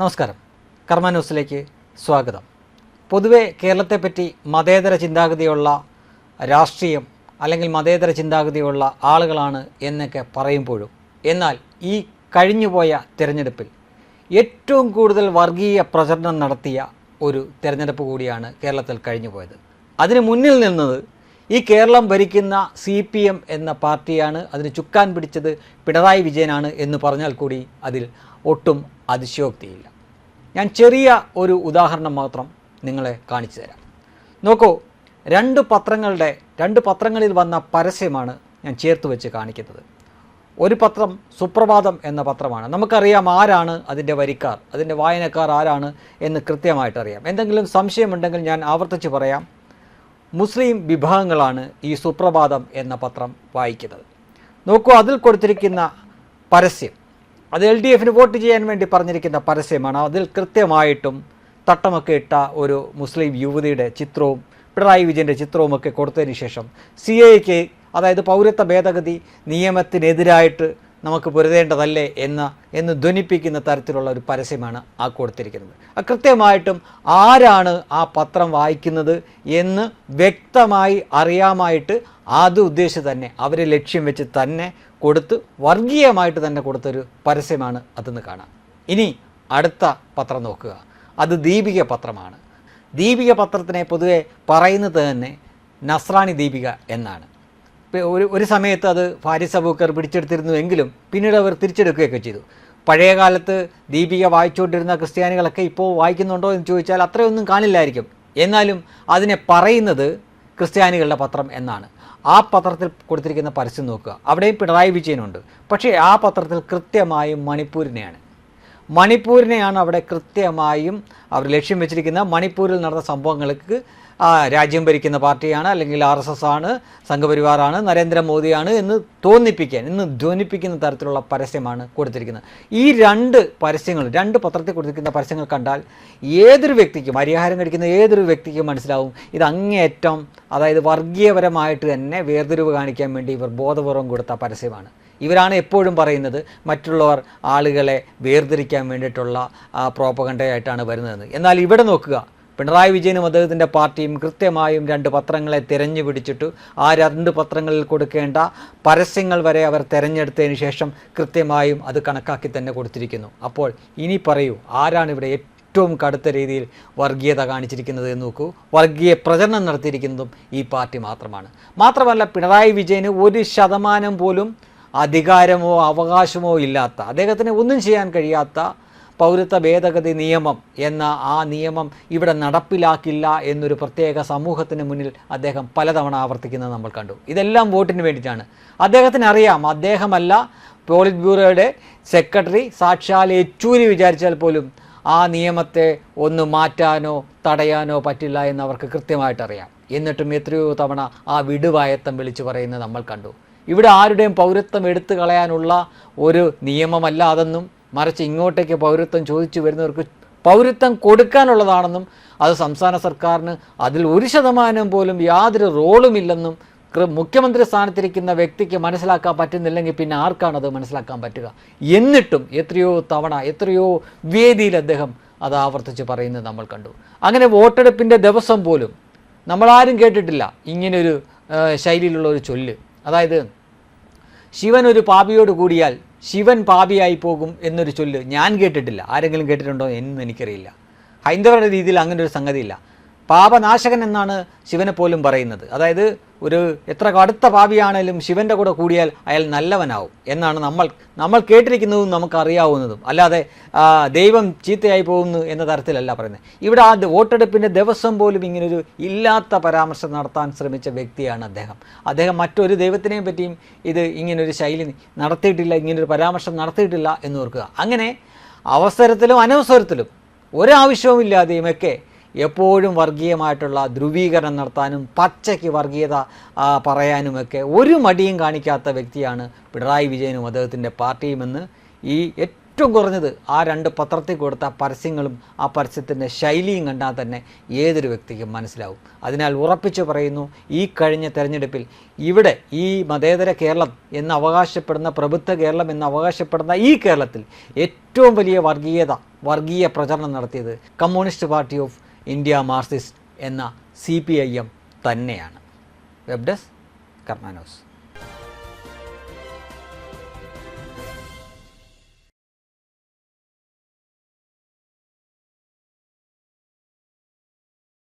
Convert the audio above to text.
നമസ്കാരം. കർമ്മ ന്യൂസിലേക്ക് സ്വാഗതം. പൊതുവെ കേരളത്തെപ്പറ്റി മതേതര ചിന്താഗതിയുള്ള രാഷ്ട്രീയം അല്ലെങ്കിൽ മതേതര ചിന്താഗതിയുള്ള ആളുകളാണ് എന്നൊക്കെ പറയുമ്പോഴും എന്നാൽ ഈ കഴിഞ്ഞുപോയ തിരഞ്ഞെടുപ്പിൽ ഏറ്റവും കൂടുതൽ വർഗീയ പ്രചരണം നടത്തിയ ഒരു തിരഞ്ഞെടുപ്പ് കൂടിയാണ് കേരളത്തിൽ കഴിഞ്ഞുപോയത്. അതിന് മുന്നിൽ നിന്നത് ഈ കേരളം ഭരിക്കുന്ന സി പി എം എന്ന പാർട്ടിയാണ്. അതിന് ചുക്കാൻ പിടിച്ചത് പിണറായി വിജയനാണ് എന്ന് പറഞ്ഞാൽ കൂടി അതിൽ ഒട്ടും അതിശയോക്തിയില്ല. ഞാൻ ചെറിയ ഒരു ഉദാഹരണം മാത്രം നിങ്ങളെ കാണിച്ചു തരാം. നോക്കൂ രണ്ട് പത്രങ്ങളുടെ രണ്ട് പത്രങ്ങളിൽ വന്ന പരസ്യമാണ് ഞാൻ ചേർത്ത് വെച്ച് കാണിക്കുന്നത്. ഒരു പത്രം സുപ്രഭാതം എന്ന പത്രമാണ്. നമുക്കറിയാം ആരാണ് അതിന്റെ വരിക്കാർ അതിന്റെ വായനക്കാർ ആരാണ് എന്ന് കൃത്യമായിട്ട് അറിയാം എന്തെങ്കിലും സംശയമുണ്ടെങ്കിൽ ഞാൻ ആവർത്തിച്ച് പറയാം. മുസ്ലിം വിഭാഗങ്ങളാണ് ഈ സുപ്രഭാതം എന്ന പത്രം വായിക്കുന്നത്. നോക്കൂ അതിൽ കൊടുത്തിരിക്കുന്ന പരസ്യം. അത് എൽ ഡി എഫിന് വോട്ട് ചെയ്യാൻ വേണ്ടി പറഞ്ഞിരിക്കുന്ന പരസ്യമാണ്. അതിൽ കൃത്യമായിട്ടും തട്ടമൊക്കെ ഇട്ട ഒരു മുസ്ലിം യുവതിയുടെ ചിത്രവും പിണറായി വിജയന്റെ ചിത്രവുമൊക്കെ കൊടുത്തതിന് ശേഷം സി എക്ക് അതായത് പൗരത്വ ഭേദഗതി നിയമത്തിനെതിരായിട്ട് നമുക്ക് പൊരുതേണ്ടതല്ലേ എന്ന എന്ന് ധ്വനിപ്പിക്കുന്ന തരത്തിലുള്ള ഒരു പരസ്യമാണ് ആ കൊടുത്തിരിക്കുന്നത്. കൃത്യമായിട്ടും ആരാണ് ആ പത്രം വായിക്കുന്നത് എന്ന് വ്യക്തമായി അറിയാമായിട്ട് അത് ഉദ്ദേശിച്ച് തന്നെ അവരെ ലക്ഷ്യം വെച്ച് തന്നെ കൊടുത്ത് വർഗീയമായിട്ട് തന്നെ കൊടുത്തൊരു പരസ്യമാണ് അതെന്ന് കാണാം. ഇനി അടുത്ത പത്രം നോക്കുക. അത് ദീപിക പത്രമാണ്. ദീപിക പത്രത്തിനെ പൊതുവെ പറയുന്നത് തന്നെ നസ്രാണി ദീപിക എന്നാണ്. ഒരു ഒരു സമയത്ത് അത് ഫാരിസ് അബൂക്കർ പിടിച്ചെടുത്തിരുന്നു എങ്കിലും പിന്നീട് അവർ തിരിച്ചെടുക്കുകയൊക്കെ ചെയ്തു. പഴയ കാലത്ത് ദീപിക വായിച്ചുകൊണ്ടിരുന്ന ക്രിസ്ത്യാനികളൊക്കെ ഇപ്പോൾ വായിക്കുന്നുണ്ടോ എന്ന് ചോദിച്ചാൽ അത്രയൊന്നും കാണില്ലായിരിക്കും. എന്നാലും അതിനെ പറയുന്നത് ക്രിസ്ത്യാനികളുടെ പത്രം എന്നാണ്. ആ പത്രത്തിൽ കൊടുത്തിരിക്കുന്ന പരസ്യം നോക്കുക. അവിടെയും പിണറായി വിജയനുണ്ട്. പക്ഷേ ആ പത്രത്തിൽ കൃത്യമായും മണിപ്പൂരിനെയാണ്. മണിപ്പൂരിനെയാണ് അവിടെ കൃത്യമായും അവർ ലക്ഷ്യം വെച്ചിരിക്കുന്ന മണിപ്പൂരിൽ നടന്ന സംഭവങ്ങൾക്ക് രാജ്യം ഭരിക്കുന്ന പാർട്ടിയാണ് അല്ലെങ്കിൽ ആർ എസ് എസ് ആണ് സംഘപരിവാറാണ് നരേന്ദ്രമോദിയാണ് എന്ന് തോന്നിപ്പിക്കാൻ ഇന്ന് ധ്വനിപ്പിക്കുന്ന തരത്തിലുള്ള പരസ്യമാണ് കൊടുത്തിരിക്കുന്നത്. ഈ രണ്ട് പരസ്യങ്ങൾ രണ്ട് പത്രത്തിൽ കൊടുത്തിരിക്കുന്ന പരസ്യങ്ങൾ കണ്ടാൽ ഏതൊരു വ്യക്തിക്കും പരിഹാരം കഴിക്കുന്ന ഏതൊരു വ്യക്തിക്കും മനസ്സിലാവും. ഇത് അങ്ങേയറ്റം അതായത് വർഗീയപരമായിട്ട് തന്നെ വേർതിരിവ് കാണിക്കാൻ വേണ്ടി ഇവർ ബോധപൂർവം കൊടുത്ത പരസ്യമാണ്. ഇവരാണ് എപ്പോഴും പറയുന്നത് മറ്റുള്ളവർ ആളുകളെ വേർതിരിക്കാൻ വേണ്ടിയിട്ടുള്ള ആ, പ്രോപ്പകണ്ടയായിട്ടാണ് വരുന്നതെന്ന്. എന്നാൽ ഇവിടെ നോക്കുക പിണറായി വിജയനും അദ്ദേഹത്തിന്റെ പാർട്ടിയും കൃത്യമായും രണ്ട് പത്രങ്ങളെ തിരഞ്ഞു പിടിച്ചിട്ട്. ആ രണ്ട് പത്രങ്ങളിൽ കൊടുക്കേണ്ട പരസ്യങ്ങൾ വരെ അവർ തിരഞ്ഞെടുത്തതിന് ശേഷം കൃത്യമായും അത് കണക്കാക്കി തന്നെ കൊടുത്തിരിക്കുന്നു. അപ്പോൾ ഇനി പറയൂ ആരാണ് ഇവിടെ ഏറ്റവും കടുത്ത രീതിയിൽ വർഗീയത കാണിച്ചിരിക്കുന്നത് എന്ന് നോക്കൂ. വർഗീയ പ്രചരണം നടത്തിയിരിക്കുന്നതും ഈ പാർട്ടി മാത്രമാണ്. മാത്രമല്ല പിണറായി വിജയന് ഒരു ശതമാനം പോലും അധികാരമോ അവകാശമോ ഇല്ലാത്ത അദ്ദേഹത്തിന് ഒന്നും ചെയ്യാൻ കഴിയാത്ത പൗരത്വ ഭേദഗതി നിയമം എന്ന ആ നിയമം ഇവിടെ നടപ്പിലാക്കില്ല എന്നൊരു പ്രത്യേക സമൂഹത്തിന് മുന്നിൽ അദ്ദേഹം പലതവണ ആവർത്തിക്കുന്നത് നമ്മൾ കണ്ടു. ഇതെല്ലാം വോട്ടിന് വേണ്ടിയിട്ടാണ്. അദ്ദേഹത്തിന് അറിയാം അദ്ദേഹമല്ല പോളിറ്റ് ബ്യൂറോയുടെ സെക്രട്ടറി. സാക്ഷാൽ യെച്ചൂരി വിചാരിച്ചാൽ പോലും ആ നിയമത്തെ ഒന്ന് മാറ്റാനോ തടയാനോ പറ്റില്ല എന്ന് അവർക്ക് കൃത്യമായിട്ട് അറിയാം എന്നിട്ടും എത്രയോ തവണ ആ വിടുവായത്തം വിളിച്ചു പറയുന്നത് നമ്മൾ കണ്ടു. ഇവിടെ ആരുടെയും പൗരത്വം എടുത്തു കളയാനുള്ള ഒരു നിയമമല്ല അതെന്നും മറിച്ച് ഇങ്ങോട്ടേക്ക് പൗരത്വം ചോദിച്ചു വരുന്നവർക്ക് പൗരത്വം കൊടുക്കാനുള്ളതാണെന്നും അത് സംസ്ഥാന സർക്കാരിന് അതിൽ ഒരു ശതമാനം പോലും യാതൊരു റോളുമില്ലെന്നും മുഖ്യമന്ത്രി സ്ഥാനത്തിരിക്കുന്ന വ്യക്തിക്ക് മനസ്സിലാക്കാൻ പറ്റുന്നില്ലെങ്കിൽ പിന്നെ ആർക്കാണ് അത് മനസ്സിലാക്കാൻ പറ്റുക? എന്നിട്ടും എത്രയോ തവണ എത്രയോ വേദിയിൽ അദ്ദേഹം അത് ആവർത്തിച്ച് പറയുന്നത് നമ്മൾ കണ്ടു. അങ്ങനെ വോട്ടെടുപ്പിന്റെ ദിവസം പോലും നമ്മളാരും കേട്ടിട്ടില്ല ഇങ്ങനൊരു ശൈലിയിലുള്ള ഒരു ചൊല്ല്. അതായത് ശിവൻ ഒരു പാപിയോട് കൂടിയാൽ ശിവൻ പാപിയായി പോകും എന്നൊരു ചൊല്ല് ഞാൻ കേട്ടിട്ടില്ല. ആരെങ്കിലും കേട്ടിട്ടുണ്ടോ എന്ന് എനിക്കറിയില്ല. ഹൈന്ദവരുടെ രീതിയിൽ അങ്ങനെ ഒരു സംഗതിയില്ല. പാപനാശകൻ എന്നാണ് ശിവനെ പോലും പറയുന്നത്. അതായത് ഒരു എത്ര കടുത്ത പാപിയാണേലും ശിവന്റെ കൂടെ കൂടിയാൽ അയാൾ നല്ലവനാവും എന്നാണ് നമ്മൾ നമ്മൾ കേട്ടിരിക്കുന്നതും നമുക്ക് അറിയാവുന്നതും അല്ലാതെ ദൈവം ചീത്തയായി പോകുന്നു എന്ന തരത്തിലല്ല പറയുന്നത്. ഇവിടെ ആ വോട്ടെടുപ്പിന്റെ ദിവസം പോലും ഇങ്ങനൊരു ഇല്ലാത്ത പരാമർശം നടത്താൻ ശ്രമിച്ച വ്യക്തിയാണ് അദ്ദേഹം. അദ്ദേഹം മറ്റൊരു ദൈവത്തിനെയും പറ്റിയും ഇത് ഇങ്ങനൊരു ശൈലി നടത്തിയിട്ടില്ല ഇങ്ങനൊരു പരാമർശം നടത്തിയിട്ടില്ല എന്ന് ഓർക്കുക. അങ്ങനെ അവസരത്തിലും അനവസരത്തിലും ഒരാവശ്യവുമില്ലാതെയും ഒക്കെ എപ്പോഴും വർഗീയമായിട്ടുള്ള ധ്രുവീകരണം നടത്താനും പച്ചയ്ക്ക് വർഗീയത പറയാനുമൊക്കെ ഒരു മടിയും കാണിക്കാത്ത വ്യക്തിയാണ് പിണറായി വിജയനും അദ്ദേഹത്തിന്റെ പാർട്ടിയുമെന്ന് ഈ ഏറ്റവും കുറഞ്ഞത് ആ രണ്ട് പത്രത്തിൽ കൊടുത്ത പരസ്യങ്ങളും ആ പരസ്യത്തിന്റെ ശൈലിയും കണ്ടാൽ തന്നെ ഏതൊരു വ്യക്തിക്കും മനസ്സിലാവും. അതിനാൽ ഉറപ്പിച്ചു പറയുന്നു ഈ കഴിഞ്ഞ തെരഞ്ഞെടുപ്പിൽ ഇവിടെ ഈ മതേതര കേരളം എന്ന് അവകാശപ്പെടുന്ന പ്രബുദ്ധ കേരളം എന്ന് അവകാശപ്പെടുന്ന ഈ കേരളത്തിൽ ഏറ്റവും വലിയ വർഗീയത വർഗീയ പ്രചരണം നടത്തിയത് communist party of India Marxist എന്ന സി പി ഐ എം തന്നെയാണ്. Web desk കർണാനോസ്